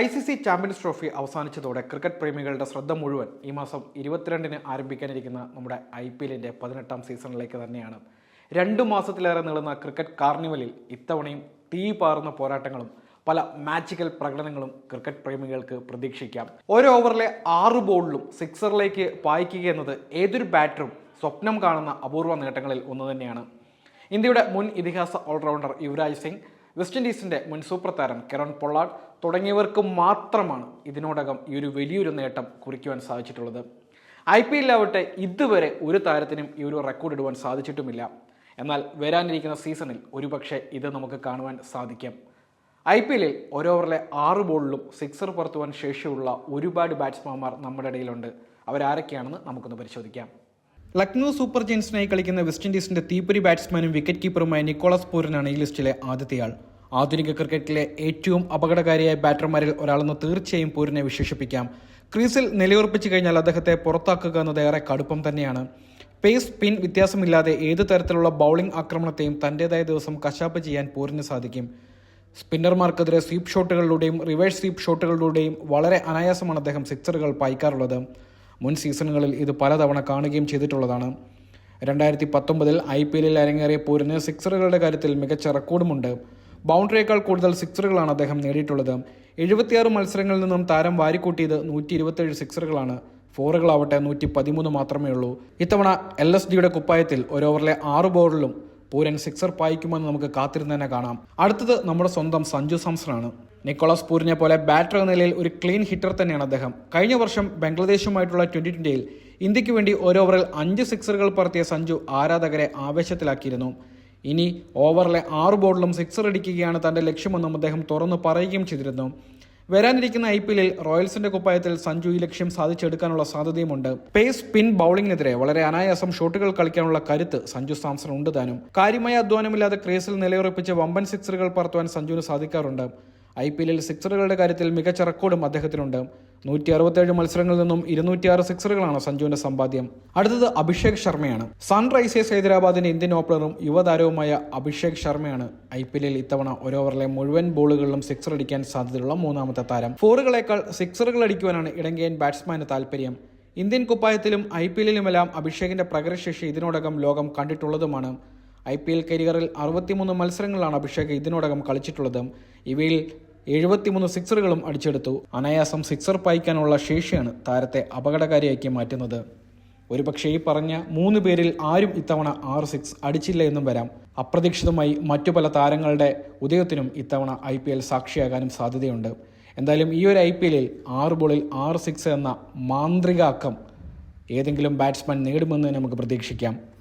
I C C champions trophy അവസാനിച്ചതോടെ cricket പ്രേമികളുടെ ശ്രദ്ധ മുഴുവൻ ഈ മാസം ഇരുപത്തിരണ്ടിന് ആരംഭിക്കാനിരിക്കുന്ന നമ്മുടെ ഐ പി എല്ലിന്റെ പതിനെട്ടാം സീസണിലേക്ക് തന്നെയാണ്. രണ്ടു മാസത്തിലേറെ നീളുന്ന ക്രിക്കറ്റ് കാർണിവലിൽ ഇത്തവണയും തീ പാറുന്ന പോരാട്ടങ്ങളും പല മാജിക്കൽ പ്രകടനങ്ങളും ക്രിക്കറ്റ് പ്രേമികൾക്ക് പ്രതീക്ഷിക്കാം. ഓരോ ഓവറിലെ ആറ് ബോളിലും സിക്സറിലേക്ക് പായിക്കുക എന്നത് ഏതൊരു ബാറ്ററും സ്വപ്നം കാണുന്ന അപൂർവ നേട്ടങ്ങളിൽ ഒന്ന് തന്നെയാണ്. ഇന്ത്യയുടെ മുൻ ഇതിഹാസ ഓൾറൗണ്ടർ യുവരാജ് സിംഗ് വെസ്റ്റ് ഇൻഡീസിന്റെ മുൻ സൂപ്പർ താരം കിരൺ പൊള്ളാഡ് തുടങ്ങിയവർക്ക് മാത്രമാണ് ഇതിനോടകം ഈ ഒരു വലിയൊരു നേട്ടം കുറിക്കുവാൻ സാധിച്ചിട്ടുള്ളത്. ഐ പി എല്ലാവട്ടെ ഇതുവരെ ഒരു താരത്തിനും ഈ ഒരു റെക്കോർഡ് ഇടുവാൻ സാധിച്ചിട്ടുമില്ല. എന്നാൽ വരാനിരിക്കുന്ന സീസണിൽ ഒരുപക്ഷെ ഇത് നമുക്ക് കാണുവാൻ സാധിക്കും. ഐ പി എല്ലിൽ ഓരോവറിലെ ആറ് ബോളിലും സിക്സർ പുറത്തുവാൻ ശേഷിയുള്ള ഒരുപാട് ബാറ്റ്സ്മാൻമാർ നമ്മുടെ ഇടയിലുണ്ട്. അവരാരൊക്കെയാണെന്ന് നമുക്കൊന്ന് പരിശോധിക്കാം. ലക്നൗ സൂപ്പർ ജയൻസിനായി കളിക്കുന്ന വെസ്റ്റ് ഇൻഡീസിന്റെ തീപ്പൊരി ബാറ്റ്സ്മാനും വിക്കറ്റ് കീപ്പറുമായ നിക്കോളസ് പൂരനാണ് ഈ ലിസ്റ്റിലെ ആദ്യത്തെയാൾ ആധുനിക ക്രിക്കറ്റിലെ ഏറ്റവും അപകടകാരിയായ ബാറ്റർമാരിൽ ഒരാളെന്ന് തീർച്ചയായും പൂരിനെ വിശേഷിപ്പിക്കാം. ക്രീസിൽ നിലയുറപ്പിച്ചു കഴിഞ്ഞാൽ അദ്ദേഹത്തെ പുറത്താക്കുക എന്നത് ഏറെ കടുപ്പം തന്നെയാണ്. പേസ് പിൻ വ്യത്യാസമില്ലാതെ ഏത് തരത്തിലുള്ള ബൗളിംഗ് ആക്രമണത്തെയും തന്റേതായ ദിവസം കശാപ്പ് ചെയ്യാൻ പൂരിന് സാധിക്കും. സ്പിന്നർമാർക്കെതിരെ സ്വീപ്പ് ഷോട്ടുകളിലൂടെയും റിവേഴ്സ് സ്വീപ്പ് ഷോട്ടുകളിലൂടെയും വളരെ അനായാസമാണ് അദ്ദേഹം സിക്സറുകൾ പായിക്കാറുള്ളത്. മുൻ സീസണുകളിൽ ഇത് പലതവണ കാണുകയും ചെയ്തിട്ടുള്ളതാണ്. രണ്ടായിരത്തി പത്തൊമ്പതിൽ ഐ പി എല്ലിൽ അരങ്ങേറിയ പൂരിന് സിക്സറുകളുടെ കാര്യത്തിൽ മികച്ച റെക്കോർഡുമുണ്ട്. ബൗണ്ടറിയേക്കാൾ കൂടുതൽ സിക്സറുകളാണ് അദ്ദേഹം നേടിയിട്ടുള്ളത്. എഴുപത്തിയാറ് മത്സരങ്ങളിൽ നിന്നും താരം വാരിക്കൂട്ടിയത് നൂറ്റി ഇരുപത്തേഴ് സിക്സറുകളാണ്. ഫോറുകളാവട്ടെ നൂറ്റി പതിമൂന്ന് മാത്രമേ ഉള്ളൂ. ഇത്തവണ എൽ എസ് ഡിയുടെ കുപ്പായത്തിൽ ഒരോവറിലെ ആറ് ബോളിലും പൂരൻ സിക്സർ പായിക്കുമെന്ന് നമുക്ക് കാത്തിരുന്ന് തന്നെ കാണാം. അടുത്തത് നമ്മുടെ സ്വന്തം സഞ്ജു സാംസണാണ്. നിക്കോളാസ് പൂരിനെ പോലെ ബാറ്റർ എന്ന നിലയിൽ ഒരു ക്ലീൻ ഹിറ്റർ തന്നെയാണ് അദ്ദേഹം. കഴിഞ്ഞ വർഷം ബംഗ്ലാദേശുമായിട്ടുള്ള ട്വന്റി ട്വന്റിയിൽ ഇന്ത്യയ്ക്ക് വേണ്ടി ഒരു ഓവറിൽ അഞ്ച് സിക്സറുകൾ പറത്തിയ സഞ്ജു ആരാധകരെ ആവേശത്തിലാക്കിയിരുന്നു. ഇനി ഓവറിലെ ആറ് ബോളിലും സിക്സർ അടിക്കുകയാണ് തന്റെ ലക്ഷ്യമെന്നും അദ്ദേഹം തുറന്നു പറയുകയും ചെയ്തിരുന്നു. വരാനിരിക്കുന്ന ഐ പി എല്ലിൽ റോയൽസിന്റെ കുപ്പായത്തിൽ സഞ്ജു ഈ ലക്ഷ്യം സാധിച്ചെടുക്കാനുള്ള സാധ്യതയുമുണ്ട്. പേസ് പിൻ ബൌളിംഗിനെതിരെ വളരെ അനായാസം ഷോട്ടുകൾ കളിക്കാനുള്ള കരുത്ത് സഞ്ജു സാംസൺ ഉണ്ട് താനും. കാര്യമായ അധ്വാനമില്ലാതെ ക്രീസിൽ നിലയുറപ്പിച്ച് വമ്പൻ സിക്സറുകൾ പറത്തുവാൻ സഞ്ജുവിന് സാധിക്കാറുണ്ട്. ഐ പി എല്ലിൽ സിക്സറുകളുടെ കാര്യത്തിൽ മികച്ച റെക്കോർഡും അദ്ദേഹത്തിനുണ്ട്. നൂറ്റി അറുപത്തേഴ് മത്സരങ്ങളിൽ നിന്നും ഇരുന്നൂറ്റിയാറ് സിക്സറുകളാണ് സഞ്ജുവിന്റെ സമ്പാദ്യം. അടുത്തത് അഭിഷേക് ശർമ്മയാണ്. സൺറൈസേഴ്സ് ഹൈദരാബാദിന്റെ ഇന്ത്യൻ ഓപ്പണറും യുവതാരവുമായ അഭിഷേക് ശർമ്മയാണ് ഐ പി എല്ലിൽ ഇത്തവണ ഒരു മുഴുവൻ ബോളുകളിലും സിക്സർ അടിക്കാൻ സാധ്യതയുള്ള മൂന്നാമത്തെ താരം. ഫോറുകളേക്കാൾ സിക്സറുകൾ അടിക്കുവാനാണ് ഇടങ്കയൻ ബാറ്റ്സ്മാന് താല്പര്യം ഇന്ത്യൻ കുപ്പായത്തിലും ഐ പി എല്ലിലുമെല്ലാം അഭിഷേകിന്റെ പ്രകടശേഷി ഇതിനോടകം ലോകം കണ്ടിട്ടുള്ളതുമാണ്. ഐ പി എൽ കരിയറിൽ അറുപത്തിമൂന്ന് മത്സരങ്ങളിലാണ് അഭിഷേക് ഇതിനോടകം കളിച്ചിട്ടുള്ളത്. ഇവയിൽ എഴുപത്തിമൂന്ന് സിക്സറുകളും അടിച്ചെടുത്തു. അനായാസം സിക്സർ പായിക്കാനുള്ള ശേഷിയാണ് താരത്തെ അപകടകാരിയാക്കി മാറ്റുന്നത്. ഒരുപക്ഷെ ഈ പറഞ്ഞ മൂന്ന് പേരിൽ ആരും ഇത്തവണ ആറ് സിക്സ് അടിച്ചില്ല എന്നും വരാം. അപ്രതീക്ഷിതമായി മറ്റു പല താരങ്ങളുടെ ഉദയത്തിനും ഇത്തവണ ഐ പി എൽ സാക്ഷിയാകാനും സാധ്യതയുണ്ട്. എന്തായാലും ഈ ഒരു ഐ പി എല്ലിൽ ആറ് ബോളിൽ ആറ് സിക്സ് എന്ന മാന്ത്രിക അക്കം ഏതെങ്കിലും ബാറ്റ്സ്മാൻ നേടുമെന്ന് നമുക്ക് പ്രതീക്ഷിക്കാം.